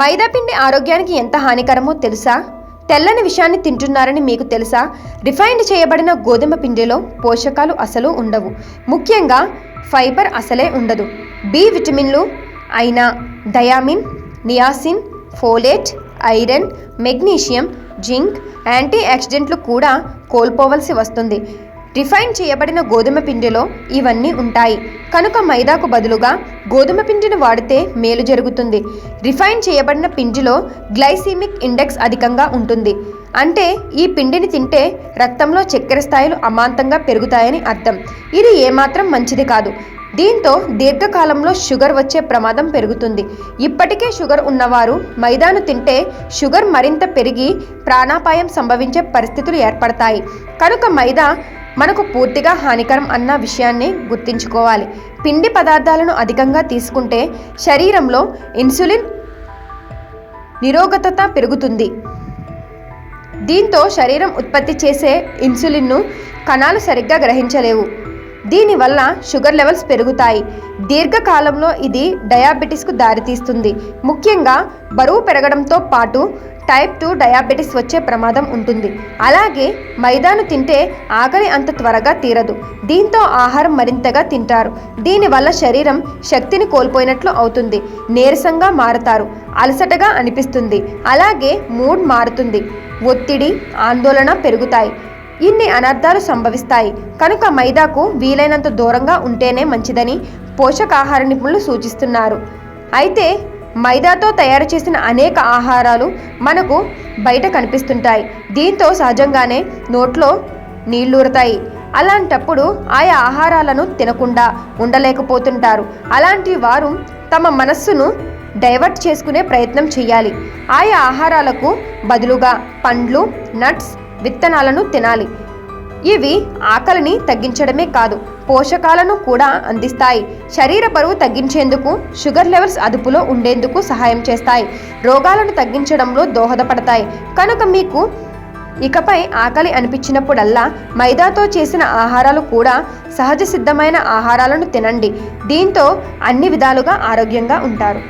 మైదా పిండి ఆరోగ్యానికి ఎంత హానికరమో తెలుసా? తెల్లని విషయాన్ని తింటున్నారని మీకు తెలుసా? రిఫైన్డ్ చేయబడిన గోధుమ పిండిలో పోషకాలు అసలు ఉండవు. ముఖ్యంగా ఫైబర్ అసలే ఉండదు. బి విటమిన్లు అయిన thiamine niacin folate iron magnesium zinc anti ఆక్సిడెంట్లు కూడా కోల్పోవలసి వస్తుంది. రిఫైన్ చేయబడిన గోధుమ పిండిలో ఇవన్నీ ఉంటాయి. కనుక మైదాకు బదులుగా గోధుమ పిండిని వాడితే మేలు జరుగుతుంది. రిఫైన్ చేయబడిన పిండిలో గ్లైసీమిక్ ఇండెక్స్ అధికంగా ఉంటుంది. అంటే ఈ పిండిని తింటే రక్తంలో చక్కెర స్థాయిలు అమాంతంగా పెరుగుతాయని అర్థం. ఇది ఏమాత్రం మంచిది కాదు. దీంతో దీర్ఘకాలంలో షుగర్ వచ్చే ప్రమాదం పెరుగుతుంది. ఇప్పటికే షుగర్ ఉన్నవారు మైదాను తింటే షుగర్ మరింత పెరిగి ప్రాణాపాయం సంభవించే పరిస్థితులు ఏర్పడతాయి. కనుక మైదా మనకు పూర్తిగా హానికరం అన్న విషయాన్ని గుర్తుంచుకోవాలి. పిండి పదార్థాలను అధికంగా తీసుకుంటే శరీరంలో ఇన్సులిన్ నిరోగతత పెరుగుతుంది. దీంతో శరీరం ఉత్పత్తి చేసే ఇన్సులిన్ను కణాలు సరిగ్గా గ్రహించలేవు. దీనివల్ల షుగర్ లెవెల్స్ పెరుగుతాయి. దీర్ఘకాలంలో ఇది డయాబెటీస్కు దారితీస్తుంది. ముఖ్యంగా బరువు పెరగడంతో పాటు టైప్ టూ డయాబెటీస్ వచ్చే ప్రమాదం ఉంటుంది. అలాగే మైదాను తింటే ఆకలి అంత త్వరగా తీరదు. దీంతో ఆహారం మరింతగా తింటారు. దీనివల్ల శరీరం శక్తిని కోల్పోయినట్లు అవుతుంది. నీరసంగా మారతారు. అలసటగా అనిపిస్తుంది. అలాగే మూడ్ మారుతుంది. ఒత్తిడి ఆందోళన పెరుగుతాయి. ఇన్ని అనర్థాలు సంభవిస్తాయి. కనుక మైదాకు వీలైనంత దూరంగా ఉంటేనే మంచిదని పోషకాహార నిపుణులు సూచిస్తున్నారు. అయితే మైదాతో తయారు చేసిన అనేక ఆహారాలు మనకు బయట కనిపిస్తుంటాయి. దీంతో సహజంగానే నోట్లో నీళ్ళూరుతాయి అలాంటప్పుడు ఆయా ఆహారాలను తినకుండా ఉండలేకపోతుంటారు. అలాంటి వారు తమ మనస్సును డైవర్ట్ చేసుకునే ప్రయత్నం చేయాలి. ఆయా ఆహారాలకు బదులుగా పండ్లు నట్స్ విత్తనాలను తినాలి. ఇవి ఆకలిని తగ్గించడమే కాదు పోషకాలను కూడా అందిస్తాయి. శరీర బరువు తగ్గించేందుకు షుగర్ లెవెల్స్ అదుపులో ఉండేందుకు సహాయం చేస్తాయి. రోగాలను తగ్గించడంలో దోహదపడతాయి. కనుక మీకు ఇకపై ఆకలి అనిపించినప్పుడల్లా మైదాతో చేసిన ఆహారాలు కూడా సహజ సిద్ధమైన ఆహారాలను తినండి. దీంతో అన్ని విధాలుగా ఆరోగ్యంగా ఉంటారు.